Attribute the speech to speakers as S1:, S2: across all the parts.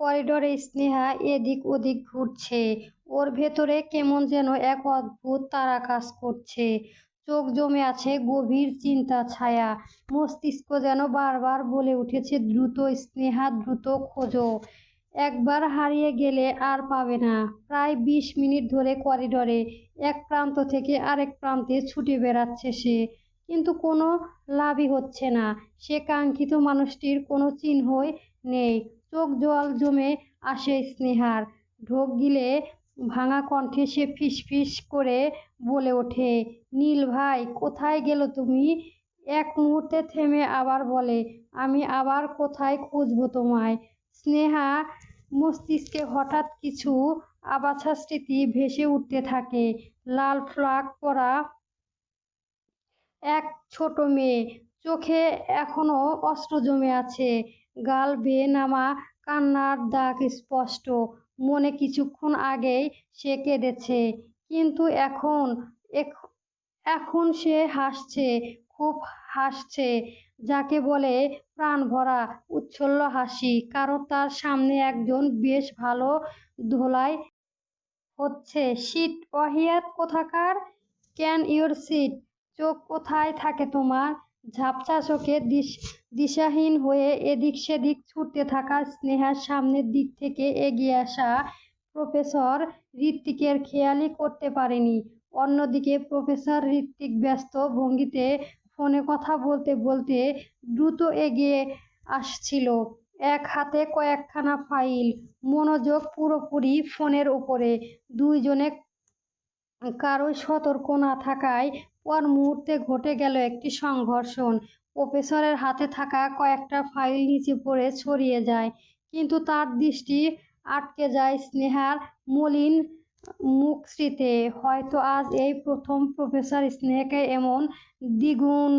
S1: করিডরে স্নেহা এদিক ওদিক ঘুরছে। ওর ভেতরে কেমন যেন এক অদ্ভুত তারা কাজ করছে। চোখ জমে আছে গভীর চিন্তা, ছায়া। মস্তিষ্ক যেন বারবার বলে উঠেছে, দ্রুত স্নেহা, দ্রুত খোঁজো। একবার হারিয়ে গেলে আর পাবে না। প্রায় বিশ মিনিট ধরে করিডরে এক প্রান্ত থেকে আরেক প্রান্তে ছুটে বেড়াচ্ছে সে। কিন্তু কোনো লাভই হচ্ছে না। সে কাঙ্ক্ষিত মানুষটির কোনো চিহ্নই নেই। চোখ জল জমে আসে স্নেহার। ঢোক গিলে ভাঙা কণ্ঠে সে ফিসফিস করে বলে ওঠে, নীল ভাই, কোথায় গেল তুমি? এক মুহূর্তে থেমে আবার বলে, আমি আবার কোথায় খুঁজবো তোমায়? স্নেহা মস্তিষ্কে হঠাৎ কিছু আবাছা স্মৃতি ভেসে উঠতে থাকে। লাল ফ্রাক পরা এক ছোট মেয়ে, চোখে এখনও অস্ত্র জমে আছে। গাল বেয়ে নামা কান্নার দাগ স্পষ্ট। মনে কিছুক্ষণ আগেই সে কেঁদেছে, কিন্তু এখন এখন সে হাসছে, খুব হাসছে, যাকে বলে প্রাণ ভরা উচ্ছল্ল হাসি। কারণ তার সামনে একজন বেশ ভালো ধোলাই হচ্ছে। সিট, অহিয়াত কোথাকার? Can your seat? চোখ কোথায় থাকে তোমার? ঝাপসা চোখে দিশাহীন হয়ে এদিক সেদিক ছুটতে থাকা স্নেহার সামনের দিক থেকে এগিয়ে আসা প্রফেসর ঋত্বিকের খেয়ালই করতে পারেনি। অন্যদিকে প্রফেসর ঋত্বিক ব্যস্ত ভঙ্গিতে ফোনে কথা বলতে বলতে দ্রুত এগিয়ে আসছিল। এক হাতে কয়েকখানা ফাইল, মনোযোগ পুরোপুরি ফোনের উপরে। দুইজনে কারোই সতর্ক না থাকায় পর মুহূর্তে ঘটে গেল একটি সংঘর্ষণ। প্রফেসরের হাতে থাকা কয়েকটা ফাইল নিচে পড়ে ছড়িয়ে যায়, কিন্তু তার দৃষ্টি আটকে যায় স্নেহার মলিন মুখশ্রীতে। হয়তো আজ এই প্রথম প্রফেসর স্নেহকে এমন দ্বিগুণ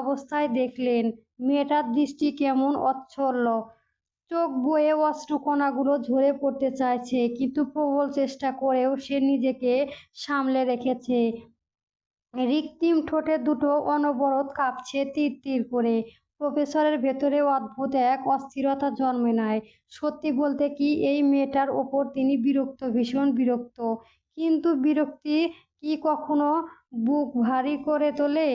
S1: অবস্থায় দেখলেন। মেয়েটার দৃষ্টি কেমন অচ্ছল্য চোখ বয়ে অশ্রুকণাগুলো ঝরে পড়তে চাইছে, কিন্তু প্রবল চেষ্টা করেও সে নিজেকে সামলে রেখেছে। রিক্তিম ঠোঁটে দুটো অনবরত কাঁপছে তীর তীর করে। প্রফেসরের ভেতরে অদ্ভুত এক অস্থিরতা জন্মে নেয়। সত্যি বলতে কি, এই মেয়েটার ওপর তিনি বিরক্ত, ভীষণ বিরক্ত। কিন্তু বিরক্তি কি কখনো বুক ভারী করে তোলে?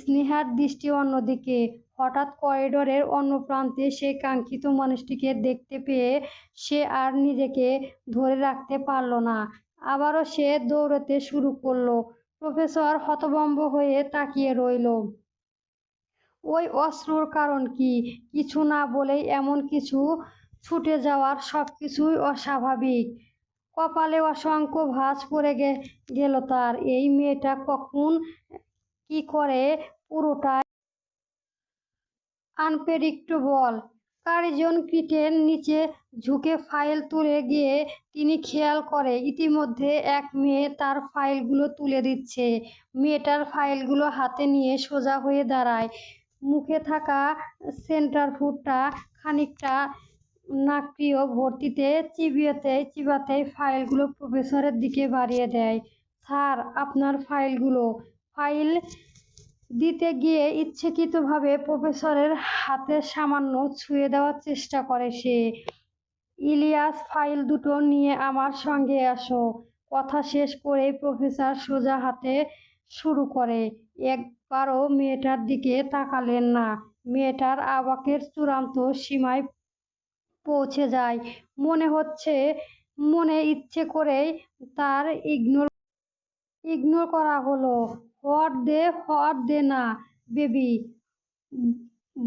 S1: স্নেহার দৃষ্টি অন্যদিকে। হঠাৎ করিডোরের অন্য প্রান্তে সেই কাঙ্ক্ষিত মানুষটিকে দেখতে পেয়ে সে আর নিজেকে ধরে রাখতে পারল না। আবারও সে দৌড়তে শুরু করল। প্রফেসর হতভম্ব হয়ে তাকিয়ে রইল। ওই অশ্রুর কারণ কি? কিছু না বলেই এমন কিছু ছুটে যাওয়ার সব কিছুই অস্বাভাবিক। কপালে অসংখ্য ভাঁজ পড়ে গেল তার। এই মেয়েটা কখন কি করে পুরোটাই আনপ্রেডিক্টেবল কারিজন ক্রিটের নিচে ঝুঁকে ফাইল তুলে গিয়ে তিনি খেয়াল করে, ইতিমধ্যে এক মেয়ে তার ফাইলগুলো তুলে দিচ্ছে। মেয়েটার ফাইলগুলো হাতে নিয়ে সোজা হয়ে দাঁড়ায়। মুখে থাকা সেন্টারফুডটা খানিকটা নাক্রিয় ভর্তিতে চিবিয়েতে চিবাতেই ফাইলগুলো প্রফেসরের দিকে বাড়িয়ে দেয়। স্যার, আপনার ফাইলগুলো, ফাইল দিতে গিয়ে ইচ্ছাকৃতভাবে প্রফেসরের হাতে সামান্য ছুঁয়ে দেওয়ার চেষ্টা করে সে। ইলিয়াস, ফাইল দুটো নিয়ে আমার সঙ্গে আসো। কথা শেষ করেই প্রফেসর সোজা হাতে শুরু করে। একবারও মেয়েটার দিকে তাকালেন না। মেয়েটার আবাকের চূড়ান্ত সীমায় পৌঁছে যায়। মনে হচ্ছে, মনে ইচ্ছে করেই তার ইগনোর ইগনোর করা হলো। হোয়াট দে হোয়াট দে না, বেবি।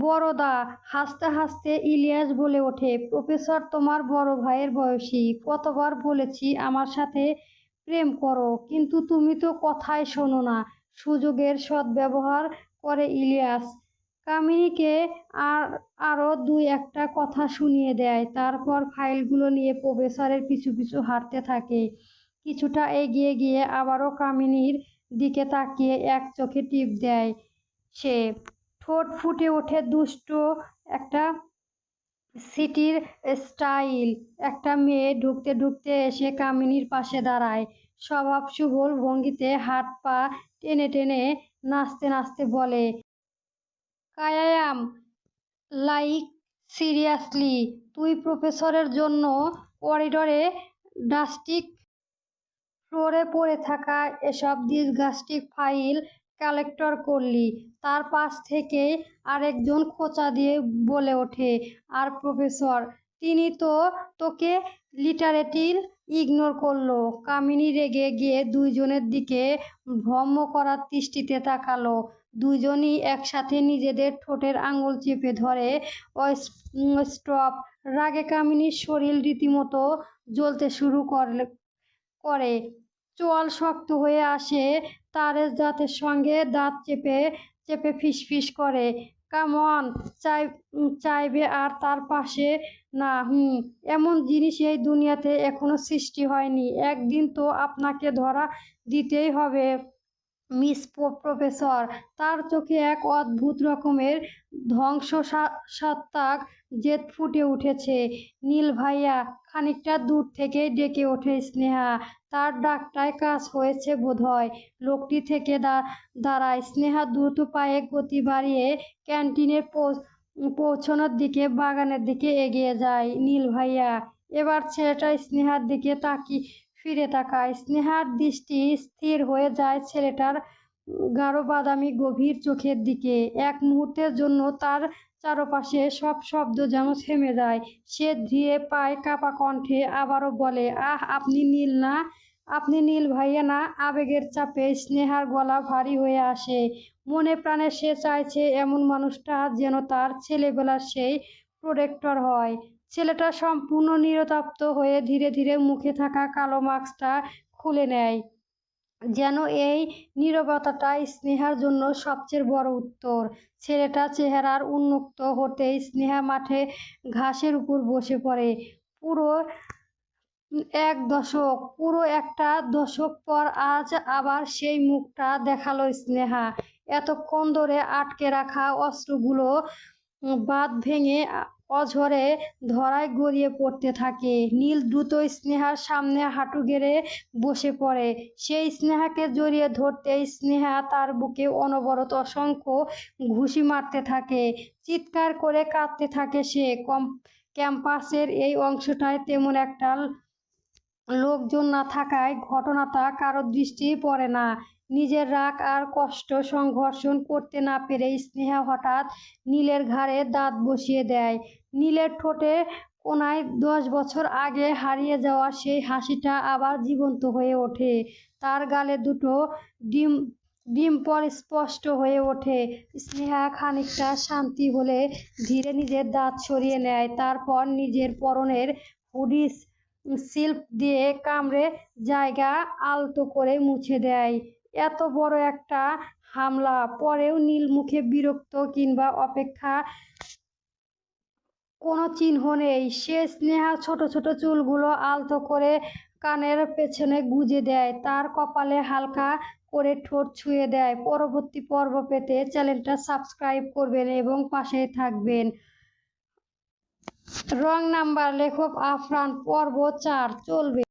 S1: বড়দা হাসতে হাসতে ইলিয়াস বলে ওঠে, প্রফেসর, তোমার বড় ভাইয়ের বয়সী। কতবার বলেছি আমার সাথে প্রেম করো, কিন্তু তুমি তো কথাই শোনো না। সুযোগের সদ্ব্যবহার করে ইলিয়াস। কামিনীকে আর, আরও দুই একটা কথা শুনিয়ে দেয়, তারপর ফাইলগুলো নিয়ে প্রফেসরের পিছু পিছু হাঁটতে থাকে। কিছুটা এগিয়ে গিয়ে আবারও কামিনীর দিকে তাকিয়ে এক চোখে টিপ দেয় সে। ঠোঁট ফুটে ওঠে দুষ্ট একটা সিটির স্টাইল। একটা মেয়ে ঢুকতে ঢুকতে এসে কামিনীর পাশে দাঁড়ায়। স্বভাব সুবল, ভঙ্গিতে হাত পা টেনে টেনে নাচতে নাচতে বলে কায়াম লাইক, সিরিয়াসলি, তুই প্রফেসরের জন্য করিডরে ডাস্টিক ফ্লোরে পড়ে থাকা এসব ডিসগাস্টিং ফাইল কালেক্টর করলি। তার পাশ থেকেই আরেকজন খোঁচা দিয়ে বলে ওঠে, আর প্রফেসর, তিনি তো তোকে লিটারেটিল ইগনোর করল। কামিনী রেগে গিয়ে দুইজনের দিকে ভ্রম করার দৃষ্টিতে তাকালো। দুজনই একসাথে নিজেদের ঠোঁটের আঙুল চেপে ধরে স্টপ। রাগে কামিনীর শরীর রীতিমতো জ্বলতে শুরু করে। চোয়াল শক্ত হয়ে আসে, তার দাঁতের সঙ্গে দাঁত চেপে চেপে ফিসফিস করে। কেমন চাই চাইবে আর তার পাশে না, হুম, এমন জিনিস এই দুনিয়াতে এখনও সৃষ্টি হয়নি। একদিন তো আপনাকে ধরা দিতেই হবে। মিস প্রফেসর, তার চোখে এক অদ্ভুত রকমের ধ্বংস সত্তাক জেদ ফুটে উঠেছে। নীল ভাইয়া, খানিকটা দূর থেকে ডেকে ওঠে স্নেহা। তার ডাকটায় কাজ হয়েছে বোধহয়। লোকটি থেকে দাঁড়ায়। স্নেহা দ্রুত পায়ে গতি বাড়িয়ে ক্যান্টিনে পৌঁছানোর দিকে বাগানের দিকে এগিয়ে যায়। নীল ভাইয়া, এবার ছেলেটা স্নেহার দিকে তাকি ফিরে তাকায়। স্নেহার দৃষ্টি স্থির হয়ে যায় ছেলেটার গাঢ় বাদামি গভীর চোখের দিকে। এক মুহূর্তের জন্য তার চারপাশে সব শব্দ যেন থেমে যায়। সে ধীরে পায় কাপা কণ্ঠে আবারও বলে, আহ, আপনি নীল না? আপনি নীল ভাইয়া না? আবেগের চাপে স্নেহার গলা ভারী হয়ে আসে। মনে প্রাণে সে চাইছে এমন মানুষটা যেন তার ছেলেবেলার সেই প্রোডেক্টর হয়। ছেলেটা সম্পূর্ণ নিরতপ্ত হয়ে ধীরে ধীরে মুখে থাকা কালো মাস্কটা খুলে নেয়, যেন এই নীরবতাটা স্নেহার জন্য সবচেয়ে বড় উত্তর। ছেলেটা চেহারার উন্মুক্ত হতেই স্নেহা মাঠে ঘাসের উপর বসে পড়ে। পুরো এক দশক, পুরো একটা দশক পর আজ আবার সেই মুখটা দেখাল স্নেহা। এতক্ষণ ধরে আটকে রাখা অস্ত্রগুলো বাঁধ ভেঙে অঝরে ধরায় গড়িয়ে পড়তে থাকে। নীল দ্রুত স্নেহার সামনে হাঁটু গেড়ে বসে পড়ে। সেই স্নেহাকে জড়িয়ে ধরতে স্নেহা তার বুকে অনবরত অসংখ্য ঘুষি মারতে থাকে। চিৎকার করে কাঁদতে থাকে সে। কম, ক্যাম্পাসের এই অংশটায় তেমন একটা লোকজন না থাকায় ঘটনাটা কারোর দৃষ্টি পড়ে না। নিজের রাগ আর কষ্ট সংঘর্ষণ করতে না পেরে স্নেহা হঠাৎ নীলের ঘাড়ে দাঁত বসিয়ে দেয়। নীলের ঠোঁটে কোনায় দশ বছর আগে হারিয়ে যাওয়া সেই হাসিটা আবার জীবন্ত হয়ে ওঠে। তার গালে দুটো ডিম, ডিম্পল স্পষ্ট হয়ে ওঠে। স্নেহা খানিকটা শান্তি হলে ধীরে নিজের দাঁত সরিয়ে নেয়। তারপর নিজের পরনের হুডি সিল্ক দিয়ে কামড়ে জায়গা আলতো করে মুছে দেয়। এত বড় একটা হামলা, পরেও নীল মুখে বিরক্ত কিংবা অপেক্ষা কোনো চিহ্ন নেই। সে স্নেহা ছোট ছোট চুলগুলো আলতো করে কানের পেছনে গুজে দেয়, তার কপালে হালকা করে ঠোঁট ছুঁয়ে দেয়। পরবর্তী পর্ব পেতে চ্যানেলটা সাবস্ক্রাইব করবেন এবং পাশে থাকবেন। রং নাম্বার, লেখক আফরান, পর্ব চার, চলবে।